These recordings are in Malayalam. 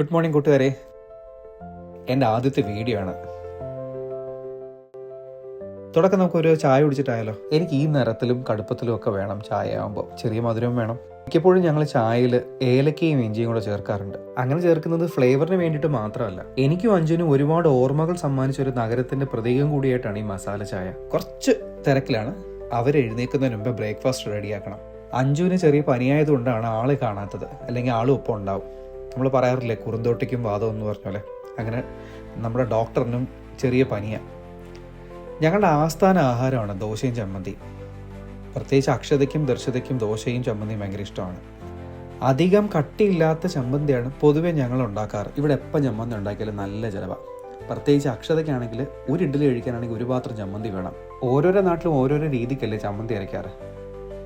ഗുഡ് മോർണിംഗ് കൂട്ടുകാരെ. എന്റെ ആദ്യത്തെ വീഡിയോ ആണ്. തുടക്കം നമുക്കൊരു ചായ കുടിച്ചിട്ടായാലോ? എനിക്ക് ഈ നിറത്തിലും കടുപ്പത്തിലും ഒക്കെ വേണം ചായ ആകുമ്പോൾ ചെറിയ മധുരവും വേണം. മിക്കപ്പോഴും ഞങ്ങൾ ചായയിൽ ഏലക്കയും ഇഞ്ചിയും കൂടെ ചേർക്കാറുണ്ട്. അങ്ങനെ ചേർക്കുന്നത് ഫ്ലേവറിന് വേണ്ടിയിട്ട് മാത്രമല്ല എനിക്കും അഞ്ജുനും ഒരുപാട് ഓർമ്മകൾ സമ്മാനിച്ച ഒരു നഗരത്തിന്റെ പ്രതീകം കൂടിയായിട്ടാണ് ഈ മസാല ചായ. കുറച്ച് തിരക്കിലാണ് അവർ എഴുന്നേൽക്കുന്നതിന് മുമ്പ് ബ്രേക്ക്ഫാസ്റ്റ് റെഡിയാക്കണം അഞ്ചുവിന് ചെറിയ പനിയായതുകൊണ്ടാണ് ആൾ കാണാത്തത്. അല്ലെങ്കിൽ ആളും ഒപ്പം ഉണ്ടാവും. നമ്മൾ പറയാറില്ലേ കുറുന്തോട്ടിക്കും വാദം എന്ന് പറഞ്ഞ പോലെ അങ്ങനെ നമ്മുടെ ഡോക്ടറിനും ചെറിയ പനിയാണ് ഞങ്ങളുടെ ആസ്ഥാന ആഹാരമാണ് ദോശയും ചമ്മന്തി. പ്രത്യേകിച്ച് അക്ഷതയ്ക്കും ദർശതയ്ക്കും ദോശയും ചമ്മന്തിയും ഭയങ്കര ഇഷ്ടമാണ്. അധികം കട്ടിയില്ലാത്ത ചമ്മന്തിയാണ് പൊതുവേ ഞങ്ങൾ ഉണ്ടാക്കാറ്. ഇവിടെ എപ്പം ചമ്മന്തി ഉണ്ടാക്കിയാലും നല്ല ചിലവാണ് പ്രത്യേകിച്ച് അക്ഷതയ്ക്കാണെങ്കിൽ ഒരു ഇഡ്ഡലി കഴിക്കാനാണെങ്കിൽ ഒരു പാത്രം ചമ്മന്തി വേണം. ഓരോരോ നാട്ടിലും ഓരോരോ രീതിക്കല്ലേ ചമ്മന്തി അരയ്ക്കാറ്.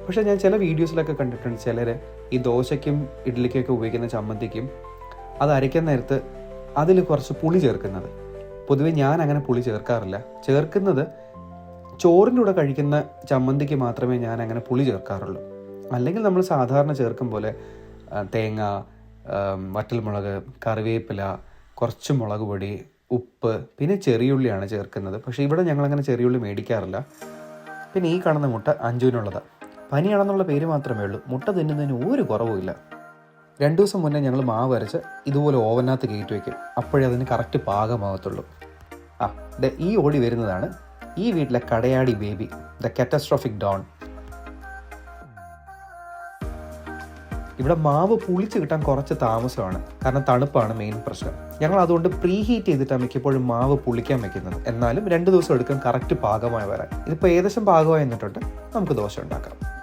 പക്ഷേ ഞാൻ ചില വീഡിയോസിലൊക്കെ കണ്ടിട്ടുണ്ട് ചിലർ ഈ ദോശയ്ക്കും ഇഡ്ഡലിക്കൊക്കെ ഉപയോഗിക്കുന്ന ചമ്മന്തിക്കും അത് അരയ്ക്കാൻ നേരത്ത് അതിൽ കുറച്ച് പുളി ചേർക്കുന്നത്. പൊതുവെ ഞാൻ അങ്ങനെ പുളി ചേർക്കാറില്ല. ചേർക്കുന്നത് ചോറിന്റെ കൂടെ കഴിക്കുന്ന ചമ്മന്തിക്ക് മാത്രമേ ഞാൻ അങ്ങനെ പുളി ചേർക്കാറുള്ളൂ. അല്ലെങ്കിൽ നമ്മൾ സാധാരണ ചേർക്കും പോലെ തേങ്ങ വറ്റൽമുളക് കറിവേപ്പില കുറച്ച് മുളക് പൊടി ഉപ്പ് പിന്നെ ചെറിയുള്ളിയാണ് ചേർക്കുന്നത്. പക്ഷേ ഇവിടെ ഞങ്ങളങ്ങനെ ചെറിയുള്ളി മേടിക്കാറില്ല. പിന്നെ ഈ കാണുന്ന മുട്ട അഞ്ചുവിനുള്ളതാണ് പനിയാണെന്നുള്ള പേര് മാത്രമേ ഉള്ളൂ. മുട്ട തിന്നുന്നതിന് ഒരു കുറവുമില്ല രണ്ടു ദിവസം മുന്നേ ഞങ്ങൾ മാവ് വരച്ച് ഇതുപോലെ ഓവനകത്ത് കയറ്റി വയ്ക്കും അപ്പോഴേ അതിന് കറക്റ്റ് പാകമാകത്തുള്ളൂ. ആ ദ ഈ ഓടി വരുന്നതാണ് ഈ വീട്ടിലെ Kadayadi Baby the catastrophic don. ഇവിടെ മാവ് പുളിച്ച് കിട്ടാൻ കുറച്ച് താമസമാണ്. കാരണം തണുപ്പാണ് മെയിൻ പ്രശ്നം. ഞങ്ങൾ അതുകൊണ്ട് പ്രീ ഹീറ്റ് ചെയ്തിട്ടാണ് മിക്കപ്പോഴും മാവ് പുളിക്കാൻ വെക്കുന്നത്. എന്നാലും രണ്ട് ദിവസം എടുക്കാൻ കറക്റ്റ് പാകമായി വരാൻ. ഇതിപ്പോൾ ഏകദേശം പാകമായി എന്നിട്ടുണ്ട് നമുക്ക് ദോശ ഉണ്ടാക്കാം.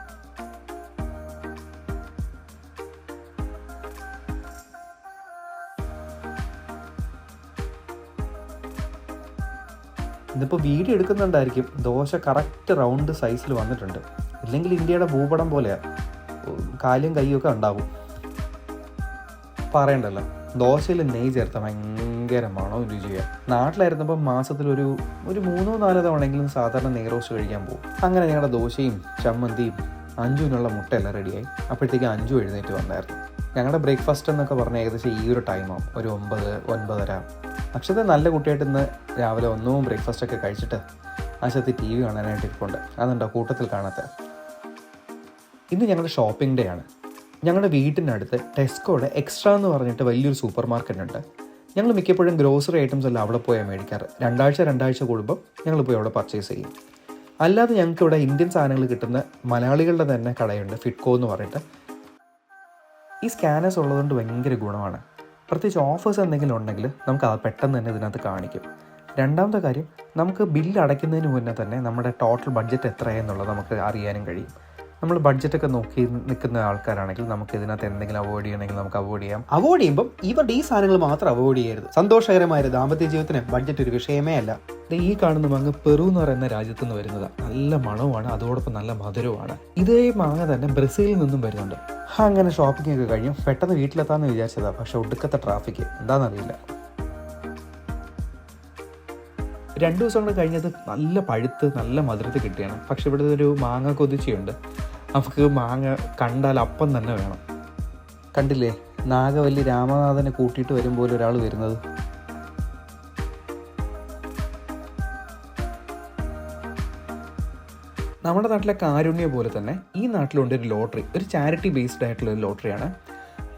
ഇതിപ്പോൾ വീഡിയോ എടുക്കുന്നുണ്ടായിരിക്കും. ദോശ കറക്റ്റ് റൗണ്ട് സൈസിൽ വന്നിട്ടുണ്ട്. ഇല്ലെങ്കിൽ ഇന്ത്യയുടെ ഭൂപടം പോലെയാണ് കാലും കൈയും ഒക്കെ ഉണ്ടാവും. പറയണ്ടല്ലോ. ദോശയിൽ നെയ്യ് ചേർത്ത ഭയങ്കര മണവും രുചിയാണ് നാട്ടിലായിരുന്നപ്പോൾ മാസത്തിൽ ഒരു ഒരു മൂന്നോ നാലോ തവണയെങ്കിലും സാധാരണ നെയ് കഴിക്കാൻ പോകും. അങ്ങനെ ഞങ്ങളുടെ ദോശയും ചമ്മന്തിയും അഞ്ചുവിനുള്ള മുട്ടയെല്ലാം റെഡിയായി. അപ്പോഴത്തേക്ക് അഞ്ചു എഴുന്നേറ്റ് വന്നായിരുന്നു. ഞങ്ങളുടെ ബ്രേക്ക്ഫാസ്റ്റ് എന്നൊക്കെ പറഞ്ഞാൽ ഏകദേശം ഈ ഒരു ടൈമാവും ഒരു ഒമ്പത് ഒൻപതര. അക്ഷത നല്ല കുട്ടിയായിട്ട് ഇന്ന് രാവിലെ ഒന്നും ബ്രേക്ക്ഫാസ്റ്റ് ഒക്കെ കഴിച്ചിട്ട് അശത്ത് ടി വി കാണാനായിട്ട് ഇരിപ്പുണ്ട്. അതുണ്ടോ കൂട്ടത്തിൽ കാണാത്ത? ഇന്ന് ഞങ്ങളുടെ ഷോപ്പിംഗ് ഡേ ആണ്. ഞങ്ങളുടെ വീട്ടിനടുത്ത് ടെസ്കോയുടെ എക്സ്ട്രാ എന്ന് പറഞ്ഞിട്ട് വലിയൊരു സൂപ്പർ മാർക്കറ്റ് ഉണ്ട്. ഞങ്ങൾ മിക്കപ്പോഴും ഗ്രോസറി ഐറ്റംസ് എല്ലാം അവിടെ പോയാൽ മേടിക്കാറ്. രണ്ടാഴ്ച രണ്ടാഴ്ച കൂടുമ്പോൾ ഞങ്ങൾ പോയി അവിടെ പർച്ചേസ് ചെയ്യും. അല്ലാതെ ഞങ്ങൾക്ക് ഇവിടെ ഇന്ത്യൻ സാധനങ്ങൾ കിട്ടുന്ന മലയാളികളുടെ തന്നെ കടയുണ്ട് ഫിറ്റ്കോ എന്ന് പറഞ്ഞിട്ട്. ഈ സ്കാനേഴ്സ് ഉള്ളതുകൊണ്ട് ഭയങ്കര ഗുണമാണ്. പ്രത്യേകിച്ച് ഓഫേഴ്സ് എന്തെങ്കിലും ഉണ്ടെങ്കിൽ നമുക്ക് അത് പെട്ടെന്ന് തന്നെ ഇതിനകത്ത് കാണിക്കും. രണ്ടാമത്തെ കാര്യം നമുക്ക് ബില്ല് അടയ്ക്കുന്നതിന് മുന്നേ തന്നെ നമ്മുടെ ടോട്ടൽ ബഡ്ജറ്റ് എത്രയെന്നുള്ളത് നമുക്ക് അറിയാനും കഴിയും. നമ്മൾ ബഡ്ജറ്റൊക്കെ നോക്കി നിൽക്കുന്ന ആൾക്കാരാണെങ്കിൽ നമുക്ക് ഇതിനകത്ത് എന്തെങ്കിലും അവോയ്ഡ് ചെയ്യണമെങ്കിൽ നമുക്ക് അവോയ്ഡ് ചെയ്യാം. അവോയ്ഡ് ചെയ്യുമ്പോൾ ഇവരുടെ ഈ സാധനങ്ങൾ മാത്രം അവോയ്ഡ് ചെയ്യരുത്. സന്തോഷകരമായ ദാമ്പത്യ ജീവിതത്തിന് ബഡ്ജറ്റ് ഒരു വിഷയമേ അല്ല. ഈ കാണുന്ന മാങ്ങ പെറു എന്ന് പറയുന്ന രാജ്യത്ത് നിന്ന് വരുന്നതാണ് നല്ല മണവുമാണ് അതോടൊപ്പം നല്ല മധുരവുമാണ്. ഇതേ മാങ്ങ തന്നെ ബ്രസീലിൽ നിന്നും വരുന്നുണ്ട്. അങ്ങനെ ഷോപ്പിംഗ് കഴിഞ്ഞു പെട്ടെന്ന് വീട്ടിലെത്താമെന്ന് വിചാരിച്ചതാ പക്ഷെ ഒടുക്കത്തെ ട്രാഫിക് എന്താണെന്നറിയില്ല രണ്ടു ദിവസം കൂടെ കഴിഞ്ഞത് നല്ല പഴുത്ത് നല്ല മധുരത്തിൽ കിട്ടിയാണ്. പക്ഷെ ഇവിടെ ഒരു മാങ്ങ കൊതിച്ചയുണ്ട്. നമുക്ക് മാങ്ങ കണ്ടാൽ അപ്പം തന്നെ വേണം. കണ്ടില്ലേ നാഗവല്ലി രാമനാഥനെ കൂട്ടിയിട്ട് വരുമ്പോൾ ഒരാൾ വരുന്നത്? നമ്മുടെ നാട്ടിലെ കാരുണ്യ പോലെ തന്നെ ഈ നാട്ടിലുണ്ട് ഒരു ലോട്ടറി ഒരു ചാരിറ്റി ബേസ്ഡ് ആയിട്ടുള്ള ഒരു ലോട്ടറിയാണ്.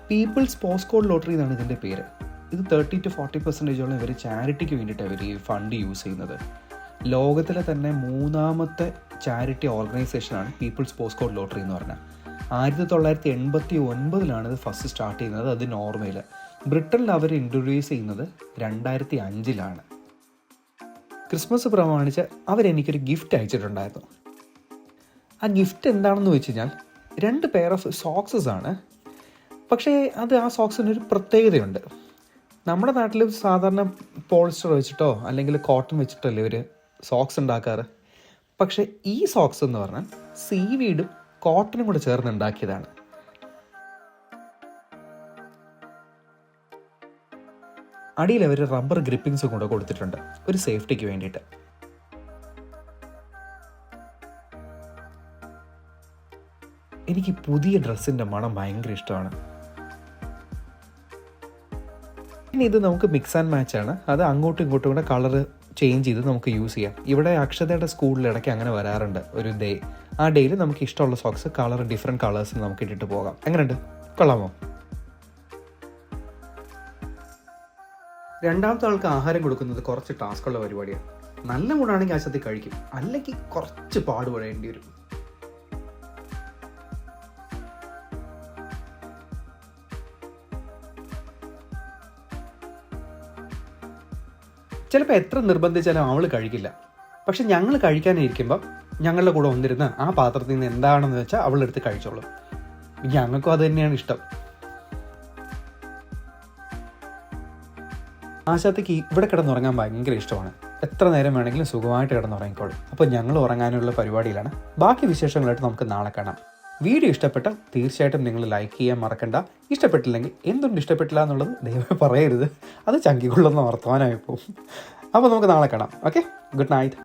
പീപ്പിൾസ് പോസ്റ്റ് കോഡ് ലോട്ടറി എന്നാണ് ഇതിന്റെ പേര്. ഇത് തേർട്ടി ടു ഫോർട്ടി പെർസെന്റേജോളം ഇവർ ചാരിറ്റിക്ക് വേണ്ടിയിട്ട് ഇവർ ഈ ഫണ്ട് യൂസ് ചെയ്യുന്നത്. ലോകത്തിലെ തന്നെ മൂന്നാമത്തെ ചാരിറ്റി ഓർഗനൈസേഷനാണ് പീപ്പിൾസ് പോസ്റ്റ് കോഡ് ലോട്ടറി എന്ന് പറഞ്ഞാൽ. ആയിരത്തി തൊള്ളായിരത്തി എൺപത്തി ഒൻപതിലാണ് ഇത് ഫസ്റ്റ് സ്റ്റാർട്ട് ചെയ്യുന്നത് അത് നോർമയിൽ ബ്രിട്ടനിൽ അവർ ഇൻട്രൊഡ്യൂസ് ചെയ്യുന്നത് രണ്ടായിരത്തി അഞ്ചിലാണ്. ക്രിസ്മസ് പ്രമാണിച്ച് അവരെനിക്കൊരു ഗിഫ്റ്റ് അയച്ചിട്ടുണ്ടായിരുന്നു. ആ ഗിഫ്റ്റ് എന്താണെന്ന് വെച്ച് കഴിഞ്ഞാൽ രണ്ട് പെയർ ഓഫ് സോക്സസ് ആണ്. പക്ഷേ അത് ആ സോക്സിനൊരു പ്രത്യേകതയുണ്ട്. നമ്മുടെ നാട്ടിൽ സാധാരണ പോളിസ്റ്റർ വെച്ചിട്ടോ അല്ലെങ്കിൽ കോട്ടൺ വെച്ചിട്ടല്ലേ ഒരു സോക്സ് ഉണ്ടാക്കാറ്? പക്ഷേ ഈ സോക്സ് എന്ന് പറഞ്ഞാൽ സീവീഡും കോട്ടണും കൂടെ ചേർന്ന് ഉണ്ടാക്കിയതാണ്. അടിയിൽ അവർ റബ്ബർ ഗ്രിപ്പിങ്സും കൂടെ കൊടുത്തിട്ടുണ്ട്. ഒരു സേഫ്റ്റിക്ക് വേണ്ടിയിട്ട്. എനിക്ക് പുതിയ ഡ്രസ്സിന്റെ മണം ഭയങ്കര ഇഷ്ടമാണ്. പിന്നെ ഇത് നമുക്ക് മിക്സ് ആൻഡ് മാച്ച് ആണ്. അത് അങ്ങോട്ടും ഇങ്ങോട്ടും കൂടെ കളർ ചേഞ്ച് ചെയ്ത് നമുക്ക് യൂസ് ചെയ്യാം. ഇവിടെ അക്ഷതയുടെ സ്കൂളിൽ ഇടയ്ക്ക് അങ്ങനെ വരാറുണ്ട് ഒരു ഡേ ആ ഡേയിൽ നമുക്ക് ഇഷ്ടമുള്ള സോക്സ് കളർ ഡിഫറെന്റ് കളേഴ്സ് നമുക്ക് ഇട്ടിട്ട് പോകാം. എങ്ങനെയുണ്ട്? കൊള്ളാമോ? രണ്ടാമത്തെ ആൾക്ക് ആഹാരം കൊടുക്കുന്നത് കുറച്ച് ടാസ്ക്കുള്ള പരിപാടിയാണ്. നല്ല മൂടാണെങ്കിൽ ആശത്തി കഴിക്കും. അല്ലെങ്കിൽ കുറച്ച് പാടുപെടേണ്ടി വരും. ചിലപ്പോൾ എത്ര നിർബന്ധിച്ചാലും അവൾ കഴിക്കില്ല. പക്ഷെ ഞങ്ങൾ കഴിക്കാനിരിക്കുമ്പോൾ ഞങ്ങളുടെ കൂടെ വന്നിരുന്ന് ആ പാത്രത്തിൽ നിന്ന് എന്താണെന്ന് വെച്ചാൽ അവളെടുത്ത് കഴിച്ചോളും. ഞങ്ങൾക്കും അത് തന്നെയാണ് ഇഷ്ടം. ആശാത്തേക്ക് ഇവിടെ കിടന്നുറങ്ങാൻ ഭയങ്കര ഇഷ്ടമാണ്. എത്ര നേരം വേണമെങ്കിലും സുഖമായിട്ട് കിടന്നുറങ്ങിക്കോളും. അപ്പോൾ ഞങ്ങൾ ഉറങ്ങാനുള്ള പരിപാടിയിലാണ്. ബാക്കി വിശേഷങ്ങളായിട്ട് നമുക്ക് നാളെ കാണാം. വീഡിയോ ഇഷ്ടപ്പെട്ട തീർച്ചയായിട്ടും നിങ്ങൾ ലൈക്ക് ചെയ്യാൻ മറക്കണ്ട. ഇഷ്ടപ്പെട്ടില്ലെങ്കിൽ എന്തുകൊണ്ട് ഇഷ്ടപ്പെട്ടില്ല എന്നുള്ളത് ദയവായി പറയരുത്. അത് ചങ്കിക്കൊള്ളുന്ന വർത്തമാനമായി പോകും. അപ്പോൾ നമുക്ക് നാളെ കാണാം. Okay good night